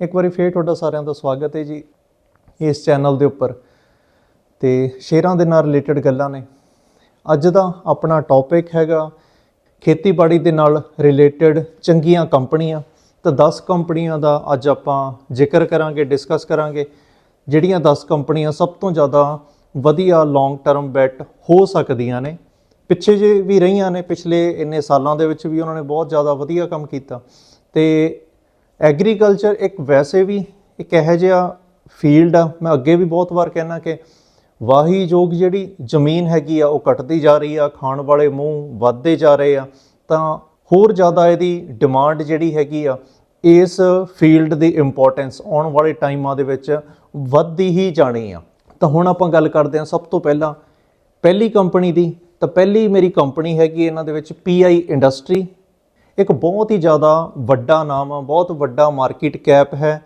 ਇੱਕ ਵਾਰੀ ਫੇਰ ਤੁਹਾਡਾ ਸਾਰਿਆਂ ਦਾ ਸਵਾਗਤ ਹੈ ਜੀ ਇਸ ਚੈਨਲ ਦੇ ਉੱਪਰ। ਤੇ ਸ਼ੇਅਰਾਂ ਦੇ ਨਾਲ ਰਿਲੇਟਡ ਗੱਲਾਂ ਨੇ। ਅੱਜ ਦਾ ਆਪਣਾ ਟੌਪਿਕ ਹੈਗਾ ਖੇਤੀਬਾੜੀ ਦੇ ਨਾਲ ਰਿਲੇਟਡ ਚੰਗੀਆਂ ਕੰਪਨੀਆਂ। ਤਾਂ 10 ਕੰਪਨੀਆਂ ਦਾ ਅੱਜ ਆਪਾਂ ਜ਼ਿਕਰ ਕਰਾਂਗੇ ਡਿਸਕਸ ਕਰਾਂਗੇ। ਜਿਹੜੀਆਂ 10 ਕੰਪਨੀਆਂ ਸਭ ਤੋਂ ਜ਼ਿਆਦਾ ਵਧੀਆ ਲੌਂਗ ਟਰਮ ਬੈਟ ਹੋ ਸਕਦੀਆਂ ਨੇ। ਪਿੱਛੇ ਜੇ ਵੀ ਰਹੀਆਂ ਨੇ, ਪਿਛਲੇ ਇੰਨੇ ਸਾਲਾਂ ਦੇ ਵਿੱਚ ਵੀ ਉਹਨਾਂ ਨੇ ਬਹੁਤ ਜ਼ਿਆਦਾ ਵਧੀਆ ਕੰਮ ਕੀਤਾ। ਤੇ ਐਗਰੀਕਲਚਰ ਇੱਕ ਵੈਸੇ ਵੀ ਇੱਕ ਇਹੋ ਜਿਹਾ ਫੀਲਡ ਆ। ਮੈਂ ਅੱਗੇ ਵੀ ਬਹੁਤ ਵਾਰ ਕਹਿਣਾ ਕਿ ਵਾਹੀ ਯੋਗ ਜਿਹੜੀ ਜ਼ਮੀਨ ਹੈਗੀ ਆ, ਉਹ ਘਟਦੀ ਜਾ ਰਹੀ ਆ, ਖਾਣ ਵਾਲੇ ਮੂੰਹ ਵੱਧਦੇ ਜਾ ਰਹੇ ਆ। ਤਾਂ ਹੋਰ ਜ਼ਿਆਦਾ ਇਹਦੀ ਡਿਮਾਂਡ ਜਿਹੜੀ ਹੈਗੀ ਆ, ਇਸ ਫੀਲਡ ਦੀ ਇੰਪੋਰਟੈਂਸ ਆਉਣ ਵਾਲੇ ਟਾਈਮਾਂ ਦੇ ਵਿੱਚ ਵੱਧਦੀ ਹੀ ਜਾਣੀ ਆ। ਤਾਂ ਹੁਣ ਆਪਾਂ ਗੱਲ ਕਰਦੇ ਹਾਂ ਸਭ ਤੋਂ ਪਹਿਲਾਂ, ਪਹਿਲੀ ਕੰਪਨੀ ਦੀ। ਤਾਂ ਪਹਿਲੀ ਮੇਰੀ ਕੰਪਨੀ ਹੈਗੀ ਇਹਨਾਂ ਦੇ ਵਿੱਚ ਪੀਆਈ ਇੰਡਸਟਰੀ ਇੱਕ ਬਹੁਤ ਹੀ ਜ਼ਿਆਦਾ ਵੱਡਾ ਨਾਮ ਆ, ਬਹੁਤ ਵੱਡਾ ਮਾਰਕੀਟ ਕੈਪ ਹੈ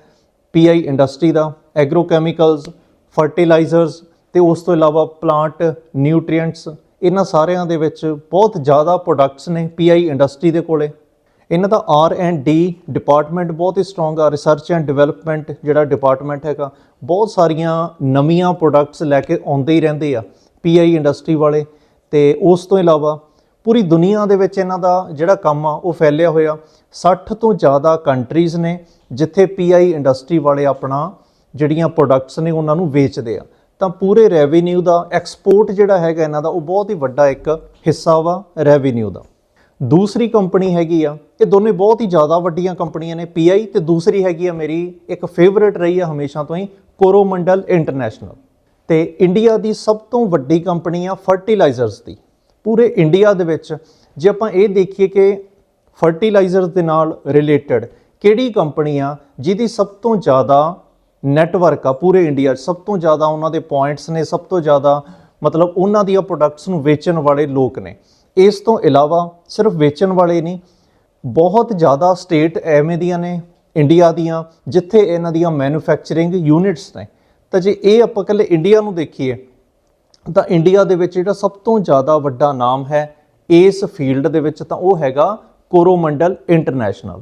ਪੀਆਈ ਇੰਡਸਟਰੀ ਦਾ ਐਗਰੋਕੈਮੀਕਲਸ ਫਰਟੀਲਾਈਜ਼ਰਸ ਤੇ ਉਸ ਤੋਂ ਇਲਾਵਾ ਪਲਾਂਟ ਨਿਊਟ੍ਰੀਐਂਟਸ ਇਹਨਾਂ ਸਾਰਿਆਂ ਦੇ ਵਿੱਚ ਬਹੁਤ ਜ਼ਿਆਦਾ ਪ੍ਰੋਡਕਟਸ ਨੇ ਪੀਆਈ ਇੰਡਸਟਰੀ ਦੇ ਕੋਲੇ। ਇਹਨਾਂ ਦਾ ਆਰ ਐਂਡ ਡੀ ਡਿਪਾਰਟਮੈਂਟ ਬਹੁਤ ਹੀ ਸਟਰੋਂਗ ਆ ਰਿਸਰਚ ਐਂਡ ਡਿਵੈਲਪਮੈਂਟ ਜਿਹੜਾ ਡਿਪਾਰਟਮੈਂਟ ਹੈਗਾ, ਬਹੁਤ ਸਾਰੀਆਂ ਨਵੀਆਂ ਪ੍ਰੋਡਕਟਸ ਲੈ ਕੇ ਆਉਂਦੇ ਹੀ ਰਹਿੰਦੇ ਆ ਪੀਆਈ ਇੰਡਸਟਰੀ ਵਾਲੇ ਤੇ ਉਸ ਤੋਂ ਇਲਾਵਾ ਪੂਰੀ ਦੁਨੀਆ ਦੇ ਵਿੱਚ ਇਹਨਾਂ ਦਾ ਜਿਹੜਾ ਕੰਮ ਆ, ਉਹ ਫੈਲਿਆ ਹੋਇਆ। 60 ਤੋਂ ਜ਼ਿਆਦਾ ਕੰਟਰੀਜ਼ ਨੇ ਜਿੱਥੇ ਪੀਆਈ ਇੰਡਸਟਰੀ ਵਾਲੇ ਆਪਣਾ ਜਿਹੜੀਆਂ ਪ੍ਰੋਡਕਟਸ ਨੇ ਉਹਨਾਂ ਨੂੰ ਵੇਚਦੇ ਆ। ਤਾਂ ਪੂਰੇ ਰੈਵਨਿਊ ਦਾ ਐਕਸਪੋਰਟ ਜਿਹੜਾ ਹੈਗਾ ਇਹਨਾਂ ਦਾ, ਉਹ ਬਹੁਤ ਹੀ ਵੱਡਾ ਇੱਕ ਹਿੱਸਾ ਵਾ ਰੈਵਨਿਊ ਦਾ। ਦੂਸਰੀ ਕੰਪਨੀ ਹੈਗੀ ਆ, ਇਹ ਦੋਨੇ ਬਹੁਤ ਹੀ ਜ਼ਿਆਦਾ ਵੱਡੀਆਂ ਕੰਪਨੀਆਂ ਨੇ। ਪੀਆਈ ਤੇ ਦੂਸਰੀ ਹੈਗੀ ਆ ਮੇਰੀ, ਇੱਕ ਫੇਵਰਿਟ ਰਹੀ ਆ ਹਮੇਸ਼ਾ ਤੋਂ ਹੀ ਕੋਰੋਮੰਡਲ ਇੰਟਰਨੈਸ਼ਨਲ ਤੇ ਇੰਡੀਆ ਦੀ ਸਭ ਤੋਂ ਵੱਡੀ ਕੰਪਨੀ ਆ ਫਰਟੀਲਾਈਜ਼ਰਸ ਦੀ। ਪੂਰੇ ਇੰਡੀਆ ਦੇ ਵਿੱਚ ਜੇ ਆਪਾਂ ਇਹ ਦੇਖੀਏ ਕਿ ਫਰਟੀਲਾਈਜ਼ਰ ਦੇ ਨਾਲ ਰਿਲੇਟਡ ਕਿਹੜੀ ਕੰਪਨੀ ਆ, ਜਿਹਦੀ ਸਭ ਤੋਂ ਜ਼ਿਆਦਾ ਨੈਟਵਰਕ ਆ ਪੂਰੇ ਇੰਡੀਆ 'ਚ, ਸਭ ਤੋਂ ਜ਼ਿਆਦਾ ਉਹਨਾਂ ਦੇ ਪੁਆਇੰਟਸ ਨੇ, ਸਭ ਤੋਂ ਜ਼ਿਆਦਾ ਮਤਲਬ ਉਹਨਾਂ ਦੀਆਂ ਪ੍ਰੋਡਕਟਸ ਨੂੰ ਵੇਚਣ ਵਾਲੇ ਲੋਕ ਨੇ। ਇਸ ਤੋਂ ਇਲਾਵਾ ਸਿਰਫ ਵੇਚਣ ਵਾਲੇ ਨਹੀਂ, ਬਹੁਤ ਜ਼ਿਆਦਾ ਸਟੇਟ ਐਵੇਂ ਦੀਆਂ ਨੇ ਇੰਡੀਆ ਦੀਆਂ, ਜਿੱਥੇ ਇਹਨਾਂ ਦੀਆਂ ਮੈਨੂਫੈਕਚਰਿੰਗ ਯੂਨਿਟਸ ਨੇ। ਤਾਂ ਜੇ ਇਹ ਆਪਾਂ ਇਕੱਲੇ ਇੰਡੀਆ ਨੂੰ ਦੇਖੀਏ ਤਾਂ ਇੰਡੀਆ ਦੇ ਵਿੱਚ ਜਿਹੜਾ ਸਭ ਤੋਂ ਜ਼ਿਆਦਾ ਵੱਡਾ ਨਾਮ ਹੈ ਇਸ ਫੀਲਡ ਦੇ ਵਿੱਚ ਤਾਂ ਉਹ ਹੈਗਾ ਕੋਰੋਮੰਡਲ ਇੰਟਰਨੈਸ਼ਨਲ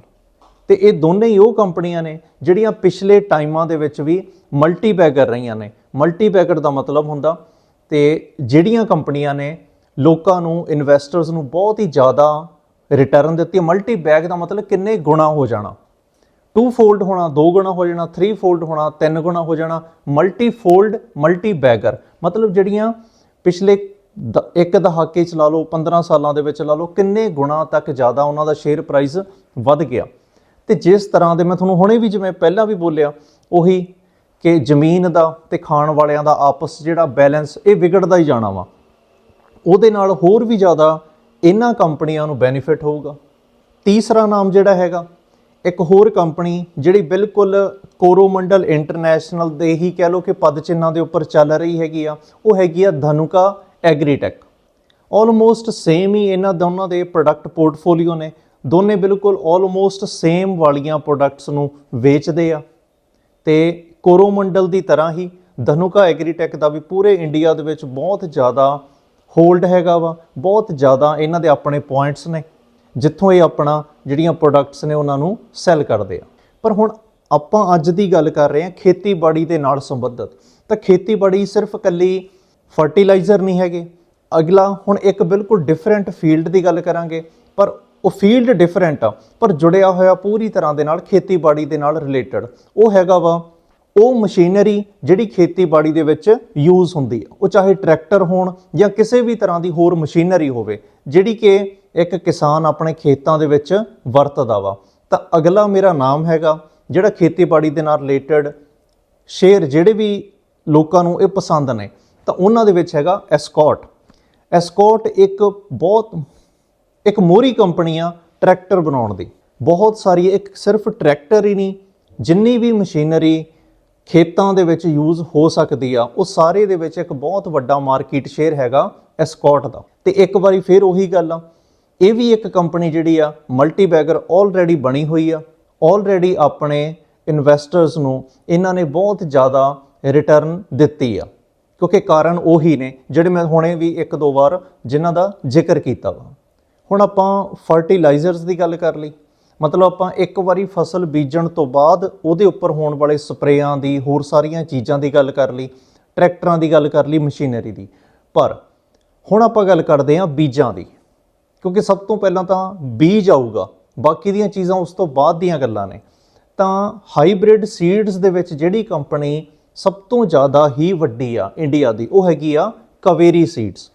ਤੇ ਇਹ ਦੋਨੇ ਹੀ ਉਹ ਕੰਪਨੀਆਂ ਨੇ ਜਿਹੜੀਆਂ ਪਿਛਲੇ ਟਾਈਮਾਂ ਦੇ ਵਿੱਚ ਵੀ ਮਲਟੀ ਬੈਗਰ ਰਹੀਆਂ ਨੇ। ਮਲਟੀ ਬੈਗਰ ਦਾ ਮਤਲਬ ਹੁੰਦਾ ਤੇ ਜਿਹੜੀਆਂ ਕੰਪਨੀਆਂ ਨੇ ਲੋਕਾਂ ਨੂੰ ਇਨਵੈਸਟਰਸ ਨੂੰ ਬਹੁਤ ਹੀ ਜ਼ਿਆਦਾ ਰਿਟਰਨ ਦਿੱਤੀ। ਮਲਟੀ ਬੈਗ ਦਾ ਮਤਲਬ ਕਿੰਨੇ ਗੁਣਾ ਹੋ ਜਾਣਾ। ਟੂ ਫੋਲਡ ਹੋਣਾ, ਦੋ ਗੁਣਾ ਹੋ ਜਾਣਾ ਥਰੀ ਫੋਲਡ ਹੋਣਾ, ਤਿੰਨ ਗੁਣਾ ਹੋ ਜਾਣਾ ਮਲਟੀ ਫੋਲਡ ਮਲਟੀ ਬੈਗਰ ਮਤਲਬ ਜਿਹੜੀਆਂ ਪਿਛਲੇ ਦ- ਇੱਕ ਦਹਾਕੇ ਚ ਲਾ ਲਓ 15 ਸਾਲਾਂ ਦੇ ਵਿੱਚ ਲਾ ਲਓ, ਕਿੰਨੇ ਗੁਣਾ ਤੱਕ ਜ਼ਿਆਦਾ ਉਹਨਾਂ ਦਾ ਸ਼ੇਅਰ ਪ੍ਰਾਈਸ ਵੱਧ ਗਿਆ। ਤੇ ਜਿਸ ਤਰ੍ਹਾਂ ਦੇ ਮੈਂ ਤੁਹਾਨੂੰ ਹੁਣੇ ਵੀ ਜਿਵੇਂ ਪਹਿਲਾਂ ਵੀ ਬੋਲਿਆ, ਉਹੀ ਕਿ ਜ਼ਮੀਨ ਦਾ ਤੇ ਖਾਣ ਵਾਲਿਆਂ ਦਾ ਆਪਸ ਜਿਹੜਾ ਬੈਲੈਂਸ ਇਹ ਵਿਗੜਦਾ ਹੀ ਜਾਣਾ ਵਾ। ਉਹਦੇ ਨਾਲ ਹੋਰ ਵੀ ਜ਼ਿਆਦਾ ਇਹਨਾਂ ਕੰਪਨੀਆਂ ਨੂੰ ਬੈਨੀਫਿਟ ਹੋਊਗਾ। ਤੀਸਰਾ ਨਾਮ ਜਿਹੜਾ ਹੈਗਾ ਇੱਕ ਹੋਰ ਕੰਪਨੀ ਜਿਹੜੀ ਬਿਲਕੁਲ ਕੋਰੋਮੰਡਲ ਇੰਟਰਨੈਸ਼ਨਲ ਦੇ ਹੀ ਕਹਿ ਲਓ ਕਿ ਪਦ ਚਿੰਨਾਂ ਦੇ ਉੱਪਰ ਚੱਲ ਰਹੀ ਹੈਗੀ ਆ, ਉਹ ਹੈਗੀ ਆ ਧਨੁਕਾ ਐਗਰੀਟੈਕ। ਆਲਮੋਸਟ ਸੇਮ ਹੀ ਇਹਨਾਂ ਦੋਨਾਂ ਦੇ ਪ੍ਰੋਡਕਟ ਪੋਰਟਫੋਲੀਓ ਨੇ। ਦੋਨੇ ਬਿਲਕੁਲ ਆਲਮੋਸਟ ਸੇਮ ਵਾਲੀਆਂ ਪ੍ਰੋਡਕਟਸ ਨੂੰ ਵੇਚਦੇ ਆ। ਤੇ ਕੋਰੋਮੰਡਲ ਦੀ ਤਰ੍ਹਾਂ ਹੀ ਧਨੁਕਾ ਐਗਰੀਟੈਕ ਦਾ ਵੀ ਪੂਰੇ ਇੰਡੀਆ ਦੇ ਵਿੱਚ ਬਹੁਤ ਜ਼ਿਆਦਾ ਹੋਲਡ ਹੈਗਾ ਵਾ, ਬਹੁਤ ਜ਼ਿਆਦਾ ਇਹਨਾਂ ਦੇ ਆਪਣੇ ਪੁਆਇੰਟਸ ਨੇ। ਜਿੱਥੋਂ ਇਹ ਆਪਣਾ ਜਿਹੜੀਆਂ ਪ੍ਰੋਡਕਟਸ ਨੇ ਉਹਨਾਂ ਨੂੰ ਸੈੱਲ ਕਰਦੇ ਆ। ਪਰ ਹੁਣ ਆਪਾਂ ਅੱਜ ਦੀ ਗੱਲ ਕਰ ਰਹੇ ਹਾਂ ਖੇਤੀਬਾੜੀ ਦੇ ਨਾਲ ਸੰਬੰਧਿਤ। ਤਾਂ ਖੇਤੀਬਾੜੀ ਸਿਰਫ ਇਕੱਲੀ ਫਰਟੀਲਾਈਜ਼ਰ ਨਹੀਂ ਹੈਗੇ। ਅਗਲਾ ਹੁਣ ਇੱਕ ਬਿਲਕੁਲ ਡਿਫਰੈਂਟ ਫੀਲਡ ਦੀ ਗੱਲ ਕਰਾਂਗੇ। ਪਰ ਉਹ ਫੀਲਡ ਡਿਫਰੈਂਟ ਆ। ਪਰ ਜੁੜਿਆ ਹੋਇਆ ਪੂਰੀ ਤਰ੍ਹਾਂ ਦੇ ਨਾਲ ਖੇਤੀਬਾੜੀ ਦੇ ਨਾਲ ਰਿਲੇਟਡ ਉਹ ਹੈਗਾ ਵਾ ਉਹ ਮਸ਼ੀਨਰੀ ਜਿਹੜੀ ਖੇਤੀਬਾੜੀ ਦੇ ਵਿੱਚ ਯੂਜ਼ ਹੁੰਦੀ ਹੈ ਉਹ ਚਾਹੇ ਟਰੈਕਟਰ ਹੋਣ ਜਾਂ ਕਿਸੇ ਵੀ ਤਰ੍ਹਾਂ ਦੀ ਹੋਰ ਮਸ਼ੀਨਰੀ ਹੋਵੇ, ਜਿਹੜੀ ਕਿ ਇੱਕ ਕਿਸਾਨ ਆਪਣੇ ਖੇਤਾਂ ਦੇ ਵਿੱਚ ਵਰਤਦਾ ਵਾ। ਤਾਂ ਅਗਲਾ ਮੇਰਾ ਨਾਮ ਹੈਗਾ, ਜਿਹੜਾ ਖੇਤੀਬਾੜੀ ਦੇ ਨਾਲ ਰਿਲੇਟਡ ਸ਼ੇਅਰ ਜਿਹੜੇ ਵੀ ਲੋਕਾਂ ਨੂੰ ਇਹ ਪਸੰਦ ਨੇ, ਤਾਂ ਉਹਨਾਂ ਦੇ ਵਿੱਚ ਹੈਗਾ ਐਸਕੋਟ ਐਸਕੋਟ ਇੱਕ ਬਹੁਤ, ਇੱਕ ਮੋਰੀ ਕੰਪਨੀ ਆ ਟਰੈਕਟਰ ਬਣਾਉਣ ਦੀ। ਬਹੁਤ ਸਾਰੀ, ਇੱਕ ਸਿਰਫ ਟਰੈਕਟਰ ਹੀ ਨਹੀਂ, ਜਿੰਨੀ ਵੀ ਮਸ਼ੀਨਰੀ ਖੇਤਾਂ ਦੇ ਵਿੱਚ ਯੂਜ਼ ਹੋ ਸਕਦੀ ਆ। ਉਹ ਸਾਰੇ ਦੇ ਵਿੱਚ ਇੱਕ ਬਹੁਤ ਵੱਡਾ ਮਾਰਕੀਟ ਸ਼ੇਅਰ ਹੈਗਾ ਐਸਕੋਟ ਦਾ। ਤੇ ਇੱਕ ਵਾਰੀ ਫਿਰ ਉਹੀ ਗੱਲ ਆ। ਇਹ ਵੀ ਇੱਕ ਕੰਪਨੀ ਜਿਹੜੀ ਆ ਮਲਟੀ ਬੈਗਰ ਆਲਰੇਡੀ ਬਣੀ ਹੋਈ ਆ। ਆਲਰੇਡੀ ਆਪਣੇ ਇਨਵੈਸਟਰਸ ਨੂੰ ਇਹਨਾਂ ਨੇ ਬਹੁਤ ਜ਼ਿਆਦਾ ਰਿਟਰਨ ਦਿੱਤੀ ਆ। ਕਿਉਂਕਿ ਕਾਰਨ ਉਹੀ ਨੇ, ਜਿਹੜੇ ਮੈਂ ਹੁਣੇ ਵੀ ਇੱਕ ਦੋ ਵਾਰ ਜਿਨ੍ਹਾਂ ਦਾ ਜ਼ਿਕਰ ਕੀਤਾ ਵਾ। ਹੁਣ ਆਪਾਂ ਫਰਟੀਲਾਈਜ਼ਰਸ ਦੀ ਗੱਲ ਕਰ ਲਈ। ਮਤਲਬ ਆਪਾਂ ਇੱਕ ਵਾਰੀ ਫਸਲ ਬੀਜਣ ਤੋਂ ਬਾਅਦ ਉਹਦੇ ਉੱਪਰ ਹੋਣ ਵਾਲੇ ਸਪਰੇਆਂ ਦੀ, ਹੋਰ ਸਾਰੀਆਂ ਚੀਜ਼ਾਂ ਦੀ ਗੱਲ ਕਰ ਲਈ, ਟਰੈਕਟਰਾਂ ਦੀ ਗੱਲ ਕਰ ਲਈ, ਮਸ਼ੀਨਰੀ ਦੀ। ਪਰ ਹੁਣ ਆਪਾਂ ਗੱਲ ਕਰਦੇ ਹਾਂ ਬੀਜਾਂ ਦੀ, ਕਿਉਂਕਿ ਸਭ ਤੋਂ ਪਹਿਲਾਂ ਤਾਂ ਬੀਜ ਆਊਗਾ, ਬਾਕੀ ਦੀਆਂ ਚੀਜ਼ਾਂ ਉਸ ਤੋਂ ਬਾਅਦ ਦੀਆਂ ਗੱਲਾਂ ਨੇ। ਤਾਂ ਹਾਈਬ੍ਰਿਡ ਸੀਡਸ ਦੇ ਵਿੱਚ ਜਿਹੜੀ ਕੰਪਨੀ ਸਭ ਤੋਂ ਜ਼ਿਆਦਾ ਹੀ ਵੱਡੀ ਆ ਇੰਡੀਆ ਦੀ, ਉਹ ਹੈਗੀ ਆ ਕਵੇਰੀ ਸੀਡਸ।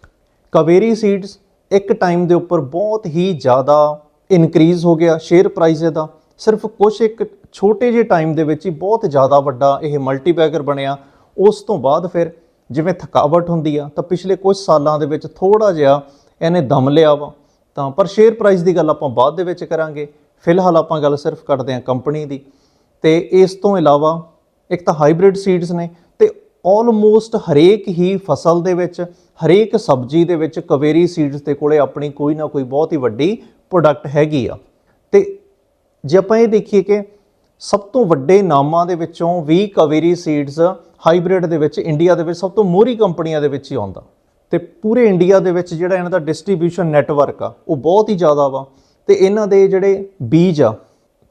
ਕਵੇਰੀ ਸੀਡਸ ਇੱਕ ਟਾਈਮ ਦੇ ਉੱਪਰ ਬਹੁਤ ਹੀ ਜ਼ਿਆਦਾ ਇਨਕਰੀਜ਼ ਹੋ ਗਿਆ ਸ਼ੇਅਰ ਪ੍ਰਾਈਸ ਇਹਦਾ। ਸਿਰਫ ਕੁਝ ਇੱਕ ਛੋਟੇ ਜਿਹੇ ਟਾਈਮ ਦੇ ਵਿੱਚ ਹੀ ਬਹੁਤ ਜ਼ਿਆਦਾ ਵੱਡਾ ਇਹ ਮਲਟੀਬੈਗਰ ਬਣਿਆ। ਉਸ ਤੋਂ ਬਾਅਦ ਫਿਰ ਜਿਵੇਂ ਥਕਾਵਟ ਹੁੰਦੀ ਆ, ਤਾਂ ਪਿਛਲੇ ਕੁਝ ਸਾਲਾਂ ਦੇ ਵਿੱਚ ਥੋੜਾ ਜਿਹਾ ਇਹਨੇ ਦਮ ਲਿਆ ਵਾ। ਤਾਂ ਪਰ ਸ਼ੇਅਰ ਪ੍ਰਾਈਸ ਦੀ ਗੱਲ ਆਪਾਂ ਬਾਅਦ ਦੇ ਵਿੱਚ ਕਰਾਂਗੇ। ਫਿਲਹਾਲ ਆਪਾਂ ਗੱਲ ਸਿਰਫ ਕਰਦੇ ਹਾਂ ਕੰਪਨੀ ਦੀ। ਤੇ ਇਸ ਤੋਂ ਇਲਾਵਾ ਇੱਕ ਤਾਂ ਹਾਈਬ੍ਰਿਡ ਸੀਡਸ ਨੇ ਤੇ ਆਲਮੋਸਟ ਹਰੇਕ ਹੀ ਫਸਲ ਦੇ ਵਿੱਚ, ਹਰੇਕ ਸਬਜ਼ੀ ਦੇ ਵਿੱਚ ਕਵੇਰੀ ਸੀਡਸ ਦੇ ਕੋਲੇ ਆਪਣੀ ਕੋਈ ਨਾ ਕੋਈ ਬਹੁਤ ਹੀ ਵੱਡੀ ਪ੍ਰੋਡਕਟ ਹੈਗੀ ਆ। ਤੇ ਜੇ ਆਪਾਂ ਇਹ ਦੇਖੀਏ ਕਿ ਸਭ ਤੋਂ ਵੱਡੇ ਨਾਮਾਂ ਦੇ ਵਿੱਚੋਂ ਵੀ ਕਵੇਰੀ ਸੀਡਸ ਹਾਈਬ੍ਰਿਡ ਦੇ ਵਿੱਚ ਇੰਡੀਆ ਦੇ ਵਿੱਚ ਸਭ ਤੋਂ ਮੋਹਰੀ ਕੰਪਨੀਆਂ ਦੇ ਵਿੱਚ ਹੀ ਆਉਂਦਾ। ਤੇ ਪੂਰੇ ਇੰਡੀਆ ਦੇ ਵਿੱਚ ਜਿਹੜਾ ਇਹਨਾਂ ਦਾ ਡਿਸਟ੍ਰੀਬਿਊਸ਼ਨ ਨੈਟਵਰਕ ਆ, ਉਹ ਬਹੁਤ ਹੀ ਜ਼ਿਆਦਾ ਵਾ। ਤੇ ਇਹਨਾਂ ਦੇ ਜਿਹੜੇ ਬੀਜ ਆ,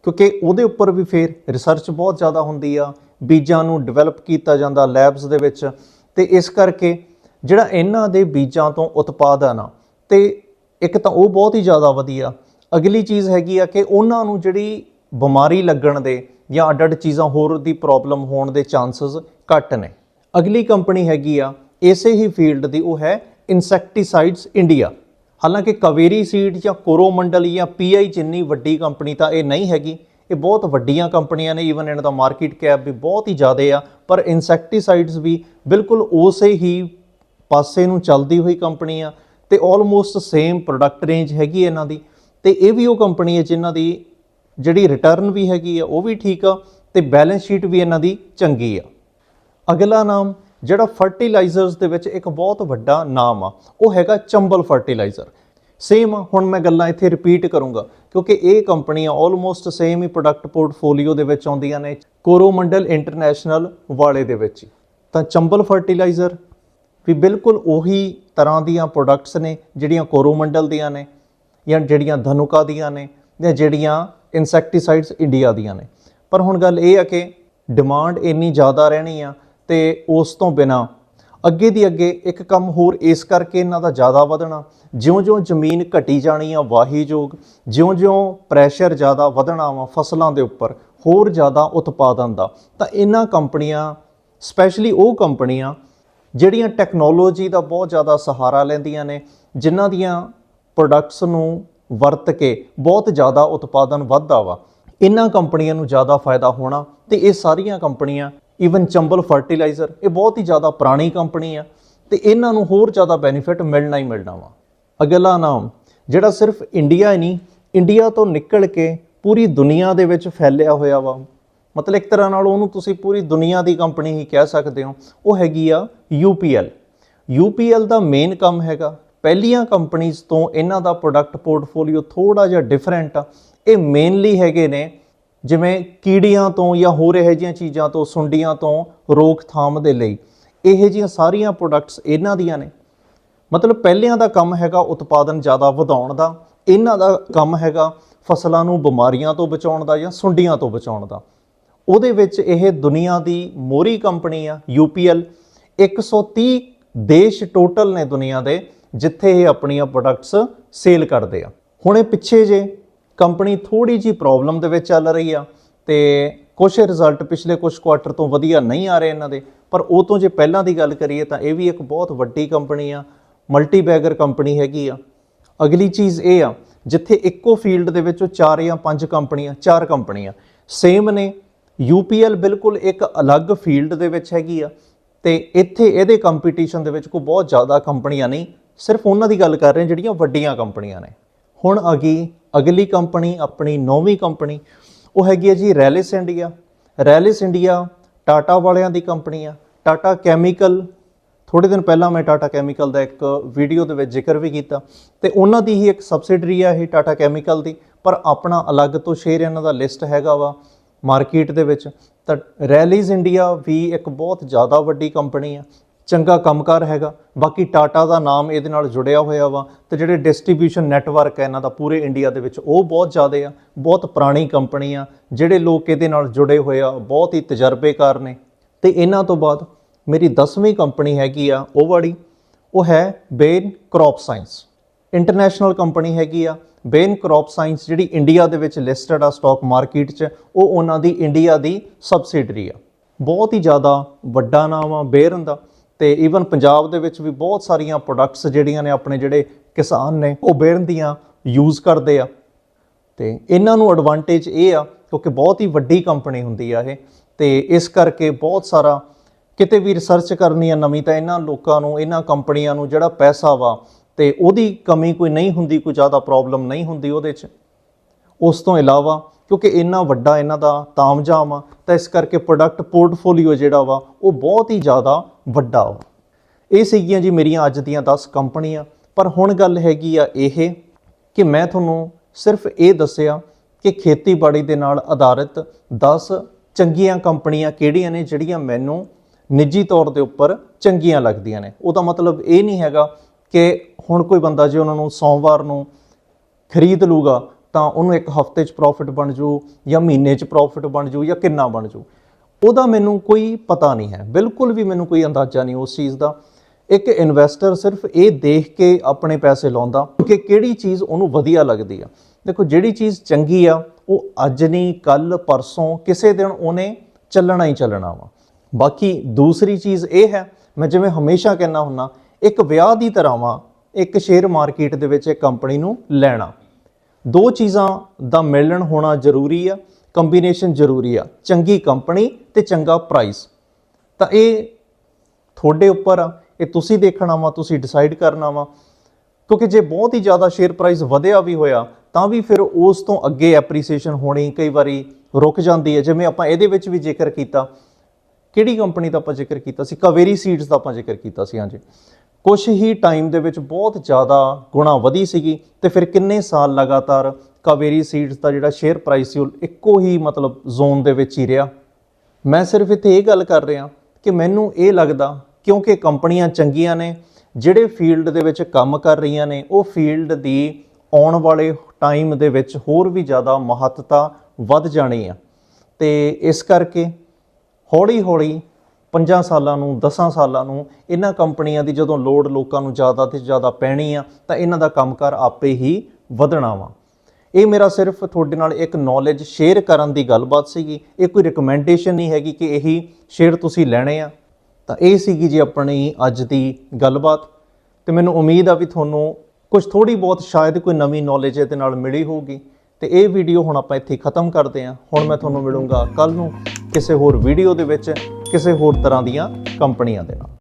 ਕਿਉਂਕਿ ਉਹਦੇ ਉੱਪਰ ਵੀ ਫੇਰ ਰਿਸਰਚ ਬਹੁਤ ਜ਼ਿਆਦਾ ਹੁੰਦੀ ਆ, ਬੀਜਾਂ ਨੂੰ ਡਿਵੈਲਪ ਕੀਤਾ ਜਾਂਦਾ ਲੈਬਸ ਦੇ ਵਿੱਚ। ਤੇ ਇਸ ਕਰਕੇ ਜਿਹੜਾ ਇਹਨਾਂ ਦੇ ਬੀਜਾਂ ਤੋਂ ਉਤਪਾਦਨ ਆ, ਤੇ ਇੱਕ ਤਾਂ ਉਹ ਬਹੁਤ ਹੀ ਜ਼ਿਆਦਾ ਵਧੀਆ। ਅਗਲੀ ਚੀਜ਼ ਹੈਗੀ ਆ ਕਿ ਉਹਨਾਂ ਨੂੰ ਜਿਹੜੀ ਬਿਮਾਰੀ ਲੱਗਣ ਦੇ ਜਾਂ ਅੱਡ-ਅੱਡ ਚੀਜ਼ਾਂ ਹੋਰ ਦੀ ਪ੍ਰੋਬਲਮ ਹੋਣ ਦੇ ਚਾਂਸਸ ਘੱਟ ਨੇ। ਅਗਲੀ ਕੰਪਨੀ ਹੈਗੀ ਆ, ਇਸੇ ਹੀ ਫੀਲਡ ਦੀ ਉਹ ਹੈ ਇਨਸੈਕਟੀਸਾਈਡਸ ਇੰਡੀਆ ਹਾਲਾਂਕਿ ਕਵੇਰੀ ਸੀਡ ਜਾਂ ਕੋਰੋਮੰਡਲ ਜਾਂ ਪੀਆਈ ਜਿੰਨੀ ਵੱਡੀ ਕੰਪਨੀ ਤਾਂ ਇਹ ਨਹੀਂ ਹੈਗੀ, ਇਹ ਬਹੁਤ ਵੱਡੀਆਂ ਕੰਪਨੀਆਂ ਨੇ ਈਵਨ ਇਹਨਾਂ ਦਾ ਮਾਰਕੀਟ ਕੈਪ ਵੀ ਬਹੁਤ ਹੀ ਜ਼ਿਆਦਾ ਆ, ਪਰ ਇਨਸੈਕਟੀਸਾਈਡਸ ਵੀ ਬਿਲਕੁਲ ਉਸੇ ਹੀ ਪਾਸੇ ਨੂੰ ਚੱਲਦੀ ਹੋਈ ਕੰਪਨੀ ਆ। ਤੇ ਆਲਮੋਸਟ ਸੇਮ ਪ੍ਰੋਡਕਟ ਰੇਂਜ ਹੈਗੀ ਇਹਨਾਂ ਦੀ। ਤੇ ਇਹ ਵੀ ਉਹ ਕੰਪਨੀ ਹੈ ਜਿਨ੍ਹਾਂ ਦੀ ਜਿਹੜੀ ਰਿਟਰਨ ਵੀ ਹੈਗੀ ਆ, ਉਹ ਵੀ ਠੀਕ ਆ ਤੇ ਬੈਲੈਂਸ ਸ਼ੀਟ ਵੀ ਇਹਨਾਂ ਦੀ ਚੰਗੀ ਆ। ਅਗਲਾ ਨਾਮ, ਜਿਹੜਾ ਫਰਟੀਲਾਈਜ਼ਰਸ ਦੇ ਵਿੱਚ ਇੱਕ ਬਹੁਤ ਵੱਡਾ ਨਾਮ ਆ, ਉਹ ਹੈਗਾ ਚੰਬਲ ਫਰਟੀਲਾਈਜ਼ਰ ਸੇਮ ਹੁਣ ਮੈਂ ਗੱਲਾਂ ਇੱਥੇ ਰਿਪੀਟ ਕਰੂੰਗਾ, ਕਿਉਂਕਿ ਇਹ ਕੰਪਨੀਆਂ ਆਲਮੋਸਟ ਸੇਮ ਹੀ ਪ੍ਰੋਡਕਟ ਪੋਰਟਫੋਲੀਓ ਦੇ ਵਿੱਚ ਆਉਂਦੀਆਂ ਨੇ, ਕੋਰੋਮੰਡਲ ਇੰਟਰਨੈਸ਼ਨਲ ਵਾਲੇ ਦੇ ਵਿੱਚ ਹੀ। ਤਾਂ ਚੰਬਲ ਫਰਟੀਲਾਈਜ਼ਰ ਵੀ ਬਿਲਕੁਲ ਉਹੀ ਤਰ੍ਹਾਂ ਦੀਆਂ ਪ੍ਰੋਡਕਟਸ ਨੇ ਜਿਹੜੀਆਂ ਕੋਰੋਮੰਡਲ ਦੀਆਂ ਨੇ ਜਾਂ ਜਿਹੜੀਆਂ ਧਨੁਕਾ ਦੀਆਂ ਨੇ ਜਾਂ ਜਿਹੜੀਆਂ ਇਨਸੈਕਟੀਸਾਈਡਸ ਇੰਡੀਆ ਦੀਆਂ ਨੇ। ਪਰ ਹੁਣ ਗੱਲ ਇਹ ਆ ਕਿ ਡਿਮਾਂਡ ਇੰਨੀ ਜ਼ਿਆਦਾ ਰਹਿਣੀ ਆ ਤੇ ਉਸ ਤੋਂ ਬਿਨਾ ਅੱਗੇ ਦੀ ਅੱਗੇ ਇੱਕ ਕੰਮ ਹੋਰ ਇਸ ਕਰਕੇ ਇਹਨਾਂ ਦਾ ਜ਼ਿਆਦਾ ਵਧਣਾ। ਜਿਉਂ-ਜਿਉਂ ਜ਼ਮੀਨ ਘਟੀ ਜਾਣੀ ਆ ਵਾਹੀਯੋਗ ਜਿਉਂ-ਜਿਉਂ ਪ੍ਰੈਸ਼ਰ ਜ਼ਿਆਦਾ ਵਧਣਾ ਵਾ ਫਸਲਾਂ ਦੇ ਉੱਪਰ, ਹੋਰ ਜ਼ਿਆਦਾ ਉਤਪਾਦਨ ਦਾ, ਤਾਂ ਇਹਨਾਂ ਕੰਪਨੀਆਂ ਸਪੈਸ਼ਲੀ ਉਹ ਕੰਪਨੀਆਂ ਜਿਹੜੀਆਂ ਟੈਕਨੋਲੋਜੀ ਦਾ ਬਹੁਤ ਜ਼ਿਆਦਾ ਸਹਾਰਾ ਲੈਂਦੀਆਂ ਨੇ, ਜਿਨ੍ਹਾਂ ਦੀਆਂ ਪ੍ਰੋਡਕਟਸ ਨੂੰ ਵਰਤ ਕੇ ਬਹੁਤ ਜ਼ਿਆਦਾ ਉਤਪਾਦਨ ਵੱਧਦਾ ਵਾ ਇਹਨਾਂ ਕੰਪਨੀਆਂ ਨੂੰ ਜ਼ਿਆਦਾ ਫਾਇਦਾ ਹੋਣਾ ਤੇ ਇਹ ਸਾਰੀਆਂ ਕੰਪਨੀਆਂ ਈਵਨ ਚੰਬਲ ਫਰਟੀਲਾਈਜ਼ਰ ਇਹ ਬਹੁਤ ਹੀ ਜ਼ਿਆਦਾ ਪੁਰਾਣੀ ਕੰਪਨੀ ਆ, ਤੇ ਇਹਨਾਂ ਨੂੰ ਹੋਰ ਜ਼ਿਆਦਾ ਬੈਨੀਫਿਟ ਮਿਲਣਾ ਹੀ ਮਿਲਣਾ ਵਾ। ਅਗਲਾ ਨਾਮ, ਜਿਹੜਾ ਸਿਰਫ ਇੰਡੀਆ ਹੀ ਨਹੀਂ ਇੰਡੀਆ ਤੋਂ ਨਿਕਲ ਕੇ ਪੂਰੀ ਦੁਨੀਆ ਦੇ ਵਿੱਚ ਫੈਲਿਆ ਹੋਇਆ ਵਾ। ਮਤਲਬ ਇੱਕ ਤਰ੍ਹਾਂ ਨਾਲ ਉਹਨੂੰ ਤੁਸੀਂ ਪੂਰੀ ਦੁਨੀਆ ਦੀ ਕੰਪਨੀ ਹੀ ਕਹਿ ਸਕਦੇ ਹੋ। ਉਹ ਹੈਗੀ ਆ UPL UPL ਦਾ ਮੇਨ ਕੰਮ ਹੈਗਾ। ਪਹਿਲੀਆਂ ਕੰਪਨੀਆਂ ਤੋਂ ਇਹਨਾਂ ਦਾ ਪ੍ਰੋਡਕਟ ਪੋਰਟਫੋਲੀਓ ਥੋੜਾ ਜਿਹਾ ਡਿਫਰੈਂਟ ਆ। ਇਹ ਮੇਨਲੀ ਹੈਗੇ ਨੇ ਜਿਵੇਂ ਕੀੜੀਆਂ ਤੋਂ ਜਾਂ ਹੋਰ ਇਹੋ ਜਿਹੀਆਂ ਚੀਜ਼ਾਂ ਤੋਂ, ਸੁੰਡੀਆਂ ਤੋਂ ਰੋਕਥਾਮ ਦੇ ਲਈ। ਇਹੋ ਜਿਹੀਆਂ ਸਾਰੀਆਂ ਪ੍ਰੋਡਕਟਸ ਇਹਨਾਂ ਦੀਆਂ ਨੇ। ਮਤਲਬ ਪਹਿਲਿਆਂ ਦਾ ਕੰਮ ਹੈਗਾ ਉਤਪਾਦਨ ਜ਼ਿਆਦਾ ਵਧਾਉਣ ਦਾ। ਇਹਨਾਂ ਦਾ ਕੰਮ ਹੈਗਾ ਫਸਲਾਂ ਨੂੰ ਬਿਮਾਰੀਆਂ ਤੋਂ ਬਚਾਉਣ ਦਾ ਜਾਂ ਸੁੰਡੀਆਂ ਤੋਂ ਬਚਾਉਣ ਦਾ। ਉਹਦੇ ਵਿੱਚ ਇਹ ਦੁਨੀਆ ਦੀ ਮੋਰੀ ਕੰਪਨੀ ਆ UPL 130 ਦੇਸ਼ ਟੋਟਲ ਨੇ ਦੁਨੀਆ ਦੇ ਜਿੱਥੇ ਇਹ ਆਪਣੀਆਂ ਪ੍ਰੋਡਕਟਸ ਸੇਲ ਕਰਦੇ ਆ। ਹੁਣ ਇਹ ਪਿੱਛੇ ਜੇ ਕੰਪਨੀ ਥੋੜੀ ਜੀ ਪ੍ਰੋਬਲਮ ਦੇ ਵਿੱਚ ਚੱਲ ਰਹੀ ਆ ਤੇ ਕੁਝ ਰਿਜ਼ਲਟ ਪਿਛਲੇ ਕੁਝ ਕੁਆਟਰ ਤੋਂ ਵਧੀਆ ਨਹੀਂ ਆ ਰਹੇ ਇਹਨਾਂ ਦੇ। ਪਰ ਉਹ ਤੋਂ ਜੇ ਪਹਿਲਾਂ ਦੀ ਗੱਲ ਕਰੀਏ ਤਾਂ ਇਹ ਵੀ ਇੱਕ ਬਹੁਤ ਵੱਡੀ ਕੰਪਨੀ ਆ ਮਲਟੀ ਬੈਗਰ ਕੰਪਨੀ ਹੈਗੀ ਆ। ਅਗਲੀ ਚੀਜ਼ ਇਹ ਆ, ਜਿੱਥੇ ਇੱਕੋ ਫੀਲਡ ਦੇ ਵਿੱਚੋਂ ਚਾਰ ਜਾਂ ਪੰਜ ਕੰਪਨੀਆਂ, ਚਾਰ ਕੰਪਨੀਆਂ। ਸੇਮ ਨੇ UPL ਬਿਲਕੁਲ ਇੱਕ ਅਲੱਗ ਫੀਲਡ ਦੇ ਵਿੱਚ ਹੈਗੀ ਆ ਤੇ ਇੱਥੇ ਇਹਦੇ ਕੰਪੀਟੀਸ਼ਨ ਦੇ ਵਿੱਚ ਕੋਈ ਬਹੁਤ ਜ਼ਿਆਦਾ ਕੰਪਨੀਆਂ ਨਹੀਂ, ਸਿਰਫ ਉਹਨਾਂ ਦੀ ਗੱਲ ਕਰ ਰਹੇ ਜਿਹੜੀਆਂ ਵੱਡੀਆਂ ਕੰਪਨੀਆਂ ਨੇ। ਹੁਣ ਅਗੀ ਅਗਲੀ ਕੰਪਨੀ ਆਪਣੀ ਨੌਵੀਂ ਕੰਪਨੀ ਉਹ ਹੈਗੀ ਹੈ ਜੀ Rallis India Rallis India Tata ਵਾਲਿਆਂ ਦੀ ਕੰਪਨੀ ਆ। ਟਾਟਾ ਕੈਮੀਕਲ ਥੋੜੇ ਦਿਨ ਪਹਿਲਾਂ ਮੈਂ ਟਾਟਾ ਕੈਮੀਕਲ ਦਾ ਇੱਕ ਵੀਡੀਓ ਦੇ ਵਿੱਚ ਜ਼ਿਕਰ ਵੀ ਕੀਤਾ ਤੇ ਉਹਨਾਂ ਦੀ ਹੀ ਇੱਕ ਸਬਸਿਡਰੀ ਆ ਇਹ ਟਾਟਾ ਕੈਮੀਕਲ ਦੀ, ਪਰ ਆਪਣਾ ਅਲੱਗ ਤੋਂ ਸ਼ੇਅਰ ਇਹਨਾਂ ਦਾ ਲਿਸਟ ਹੈਗਾ ਵਾ। ਮਾਰਕੀਟ ਦੇ ਵਿੱਚ, ਤਾਂ ਰੈਲੀਜ਼ ਇੰਡੀਆ ਵੀ ਇੱਕ ਬਹੁਤ ਜ਼ਿਆਦਾ ਵੱਡੀ ਕੰਪਨੀ ਆ। ਚੰਗਾ ਕੰਮਕਾਰ ਹੈਗਾ। ਬਾਕੀ ਟਾਟਾ ਦਾ ਨਾਮ ਇਹਦੇ ਨਾਲ ਜੁੜਿਆ ਹੋਇਆ ਵਾ ਤੇ ਜਿਹੜੇ ਡਿਸਟ੍ਰੀਬਿਊਸ਼ਨ ਨੈਟਵਰਕ ਹੈ ਇਹਨਾਂ ਦਾ ਪੂਰੇ ਇੰਡੀਆ ਦੇ ਵਿੱਚ, ਉਹ ਬਹੁਤ ਜ਼ਿਆਦਾ ਆ। ਬਹੁਤ ਪੁਰਾਣੀ ਕੰਪਨੀ ਆ। ਜਿਹੜੇ ਲੋਕ ਇਹਦੇ ਨਾਲ ਜੁੜੇ ਹੋਏ ਆ, ਬਹੁਤ ਹੀ ਤਜਰਬੇਕਾਰ ਨੇ। ਤੇ ਇਹਨਾਂ ਤੋਂ ਬਾਅਦ ਮੇਰੀ 10ਵੀਂ ਕੰਪਨੀ ਹੈਗੀ ਆ ਉਹ ਵਾਲੀ ਉਹ ਹੈ Ben crop science. International company ਹੈਗੀ ਆ। ਬੇਨ ਕ੍ਰੌਪ ਸਾਇੰਸ ਜਿਹੜੀ ਇੰਡੀਆ ਦੇ ਵਿੱਚ ਲਿਸਟਡ ਆ ਸਟਾਕ ਮਾਰਕੀਟ 'ਚ, ਉਹ ਉਹਨਾਂ ਦੀ ਇੰਡੀਆ ਦੀ ਸਬਸਿਡਰੀ ਆ। ਬਹੁਤ ਹੀ ਜ਼ਿਆਦਾ ਵੱਡਾ ਨਾਮ ਆ ਬੇਰਨ ਦਾ ਤੇ ਈਵਨ ਪੰਜਾਬ ਦੇ ਵਿੱਚ ਵੀ ਬਹੁਤ ਸਾਰੀਆਂ ਪ੍ਰੋਡਕਟਸ ਜਿਹੜੀਆਂ ਨੇ ਆਪਣੇ ਜਿਹੜੇ ਕਿਸਾਨ ਨੇ, ਉਹ ਬੇਰਨ ਦੀਆਂ ਯੂਜ਼ ਕਰਦੇ ਆ। ਤੇ ਇਹਨਾਂ ਨੂੰ ਐਡਵਾਂਟੇਜ ਇਹ ਆ, ਕਿਉਂਕਿ ਬਹੁਤ ਹੀ ਵੱਡੀ ਕੰਪਨੀ ਹੁੰਦੀ ਆ ਇਹ। ਤੇ ਇਸ ਕਰਕੇ ਬਹੁਤ ਸਾਰਾ ਕਿਤੇ ਵੀ ਰਿਸਰਚ ਕਰਨੀ ਆ ਨਵੀਂ ਤਾਂ ਇਹਨਾਂ ਲੋਕਾਂ ਨੂੰ, ਇਹਨਾਂ ਕੰਪਨੀਆਂ ਨੂੰ ਜਿਹੜਾ ਪੈਸਾ ਵਾ ਤੇ ਉਹਦੀ ਕਮੀ ਕੋਈ ਨਹੀਂ ਹੁੰਦੀ, ਕੋਈ ਜ਼ਿਆਦਾ ਪ੍ਰੋਬਲਮ ਨਹੀਂ ਹੁੰਦੀ ਉਹਦੇ 'ਚ। ਉਸ ਤੋਂ ਇਲਾਵਾ ਕਿਉਂਕਿ ਇੰਨਾ ਵੱਡਾ ਇਹਨਾਂ ਦਾ ਤਾਮਝਾਮ ਆ, ਤਾਂ ਇਸ ਕਰਕੇ ਪ੍ਰੋਡਕਟ ਪੋਰਟਫੋਲੀਓ ਜਿਹੜਾ ਵਾ, ਉਹ ਬਹੁਤ ਹੀ ਜ਼ਿਆਦਾ ਵੱਡਾ ਵਾ। ਇਹ ਸੀਗੀਆਂ ਜੀ ਮੇਰੀਆਂ ਅੱਜ ਦੀਆਂ 10 ਕੰਪਨੀਆਂ। ਪਰ ਹੁਣ ਗੱਲ ਹੈਗੀ ਆ ਇਹ ਕਿ ਮੈਂ ਤੁਹਾਨੂੰ ਸਿਰਫ ਇਹ ਦੱਸਿਆ ਕਿ ਖੇਤੀਬਾੜੀ ਦੇ ਨਾਲ ਆਧਾਰਿਤ 10 ਚੰਗੀਆਂ ਕੰਪਨੀਆਂ ਕਿਹੜੀਆਂ ਨੇ ਜਿਹੜੀਆਂ ਮੈਨੂੰ ਨਿੱਜੀ ਤੌਰ ਦੇ ਉੱਪਰ ਚੰਗੀਆਂ ਲੱਗਦੀਆਂ ਨੇ। ਉਹਦਾ ਮਤਲਬ ਇਹ ਨਹੀਂ ਹੈਗਾ ਕਿ ਹੁਣ ਕੋਈ ਬੰਦਾ ਜੇ ਉਹਨਾਂ ਨੂੰ ਸੋਮਵਾਰ ਨੂੰ ਖਰੀਦ ਲੂਗਾ ਤਾਂ ਉਹਨੂੰ ਇੱਕ ਹਫ਼ਤੇ 'ਚ ਪ੍ਰੋਫਿਟ ਬਣ ਜੂ ਜਾਂ ਮਹੀਨੇ 'ਚ ਪ੍ਰੋਫਿਟ ਬਣ ਜੂ ਜਾਂ ਕਿੰਨਾ ਬਣ ਜੂ। ਉਹਦਾ ਮੈਨੂੰ ਕੋਈ ਪਤਾ ਨਹੀਂ ਹੈ। ਬਿਲਕੁਲ ਵੀ ਮੈਨੂੰ ਕੋਈ ਅੰਦਾਜ਼ਾ ਨਹੀਂ ਉਸ ਚੀਜ਼ ਦਾ। ਇੱਕ ਇਨਵੈਸਟਰ ਸਿਰਫ ਇਹ ਦੇਖ ਕੇ ਆਪਣੇ ਪੈਸੇ ਲਾਉਂਦਾ ਕਿ ਕਿਹੜੀ ਚੀਜ਼ ਉਹਨੂੰ ਵਧੀਆ ਲੱਗਦੀ ਆ। ਦੇਖੋ, ਜਿਹੜੀ ਚੀਜ਼ ਚੰਗੀ ਆ, ਉਹ ਅੱਜ ਨਹੀਂ ਕੱਲ ਪਰਸੋਂ, ਕਿਸੇ ਦਿਨ ਉਹਨੇ ਚੱਲਣਾ ਹੀ ਚੱਲਣਾ ਵਾ। ਬਾਕੀ ਦੂਸਰੀ ਚੀਜ਼ ਇਹ ਹੈ, ਮੈਂ ਜਿਵੇਂ ਹਮੇਸ਼ਾ ਕਹਿੰਦਾ ਹੁੰਨਾ ਇੱਕ ਵਿਆਹ ਦੀ ਤਰ੍ਹਾਂ ਵਾ ਇੱਕ ਸ਼ੇਅਰ ਮਾਰਕੀਟ ਦੇ ਵਿੱਚ ਇੱਕ ਕੰਪਨੀ ਨੂੰ ਲੈਣਾ। ਦੋ ਚੀਜ਼ਾਂ ਦਾ ਮਿਲਣ ਹੋਣਾ ਜ਼ਰੂਰੀ ਆ ਕੰਬੀਨੇਸ਼ਨ ਜ਼ਰੂਰੀ ਆ, ਚੰਗੀ ਕੰਪਨੀ ਤੇ ਚੰਗਾ ਪ੍ਰਾਈਸ ਤਾਂ ਇਹ ਤੁਹਾਡੇ ਉੱਪਰ ਆ, ਇਹ ਤੁਸੀਂ ਦੇਖਣਾ ਵਾ, ਤੁਸੀਂ ਡਿਸਾਈਡ ਕਰਨਾ ਵਾ। ਕਿਉਂਕਿ ਜੇ ਬਹੁਤ ਹੀ ਜ਼ਿਆਦਾ ਸ਼ੇਅਰ ਪ੍ਰਾਈਸ ਵਧਿਆ ਵੀ ਹੋਇਆ, ਤਾਂ ਵੀ ਫਿਰ ਉਸ ਤੋਂ ਅੱਗੇ ਐਪਰੀਸੀਏਸ਼ਨ ਹੋਣੀ ਕਈ ਵਾਰੀ ਰੁਕ ਜਾਂਦੀ ਹੈ। ਜਿਵੇਂ ਆਪਾਂ ਇਹਦੇ ਵਿੱਚ ਵੀ ਜ਼ਿਕਰ ਕੀਤਾ, ਕਿਹੜੀ ਕੰਪਨੀ ਦਾ ਆਪਾਂ ਜ਼ਿਕਰ ਕੀਤਾ ਸੀ? ਕਵੇਰੀ ਸੀਡਸ ਦਾ ਆਪਾਂ ਜ਼ਿਕਰ ਕੀਤਾ ਸੀ, ਹਾਂਜੀ। ਕੁਝ ਹੀ ਟਾਈਮ ਦੇ ਵਿੱਚ ਬਹੁਤ ਜ਼ਿਆਦਾ ਗੁਣਾ ਵਧੀ ਸੀਗੀ ਤੇ ਫਿਰ ਕਿੰਨੇ ਸਾਲ ਲਗਾਤਾਰ ਕਾਵੇਰੀ ਸੀਡਸ ਦਾ ਜਿਹੜਾ ਸ਼ੇਅਰ ਪ੍ਰਾਈਸ ਸੀ, ਉਹ ਇੱਕੋ ਹੀ ਮਤਲਬ ਜ਼ੋਨ ਦੇ ਵਿੱਚ ਹੀ ਰਿਹਾ। ਮੈਂ ਸਿਰਫ ਇੱਥੇ ਇਹ ਗੱਲ ਕਰ ਰਿਹਾ ਕਿ ਮੈਨੂੰ ਇਹ ਲੱਗਦਾ ਕਿਉਂਕਿ ਕੰਪਨੀਆਂ ਚੰਗੀਆਂ ਨੇ, ਜਿਹੜੇ ਫੀਲਡ ਦੇ ਵਿੱਚ ਕੰਮ ਕਰ ਰਹੀਆਂ ਨੇ, ਉਹ ਫੀਲਡ ਦੀ ਆਉਣ ਵਾਲੇ ਟਾਈਮ ਦੇ ਵਿੱਚ ਹੋਰ ਵੀ ਜ਼ਿਆਦਾ ਮਹੱਤਤਾ ਵੱਧ ਜਾਣੀ ਆ। ਤੇ ਇਸ ਕਰਕੇ ਹੌਲੀ ਹੌਲੀ 5 ਸਾਲਾਂ ਨੂੰ 10 ਸਾਲਾਂ ਨੂੰ, ਇਹਨਾਂ ਕੰਪਨੀਆਂ ਦੀ ਜਦੋਂ ਲੋੜ ਲੋਕਾਂ ਨੂੰ ਜ਼ਿਆਦਾ ਤੇ ਜ਼ਿਆਦਾ ਪੈਣੀ ਆ, ਤਾਂ ਇਹਨਾਂ ਦਾ ਕੰਮਕਾਰ ਆਪੇ ਹੀ ਵਧਣਾ ਵਾ। ਇਹ ਮੇਰਾ ਸਿਰਫ ਤੁਹਾਡੇ ਨਾਲ ਇੱਕ ਨੌਲੇਜ ਸ਼ੇਅਰ ਕਰਨ ਦੀ ਗੱਲਬਾਤ ਸੀਗੀ। ਇਹ ਕੋਈ ਰეკਮੈਂਡੇਸ਼ਨ ਨਹੀਂ ਹੈਗੀ ਕਿ ਇਹੀ ਸ਼ੇਅਰ ਤੁਸੀਂ ਲੈਣੇ ਆ। ਤਾਂ ਇਹ ਸੀਗੀ ਜੀ ਆਪਣੀ ਅੱਜ ਦੀ ਗੱਲਬਾਤ। ਤੇ ਮੈਨੂੰ ਉਮੀਦ ਆ ਵੀ ਤੁਹਾਨੂੰ ਕੁਝ ਥੋੜੀ ਬਹੁਤ ਸ਼ਾਇਦ ਕੋਈ ਨਵੀਂ ਨੌਲੇਜ ਇਹਦੇ ਨਾਲ ਮਿਲੀ ਹੋਊਗੀ। ਤੇ ਇਹ ਵੀਡੀਓ ਹੁਣ ਆਪਾਂ ਇੱਥੇ ਖਤਮ ਕਰਦੇ ਹਾਂ। ਹੁਣ ਮੈਂ ਤੁਹਾਨੂੰ ਮਿਲੂੰਗਾ ਕੱਲ ਨੂੰ ਕਿਸੇ ਹੋਰ ਵੀਡੀਓ ਦੇ ਵਿੱਚ। ਕਿਸੇ ਹੋਰ ਤਰ੍ਹਾਂ ਦੀਆਂ ਕੰਪਨੀਆਂ ਦੇ ਨਾਲ।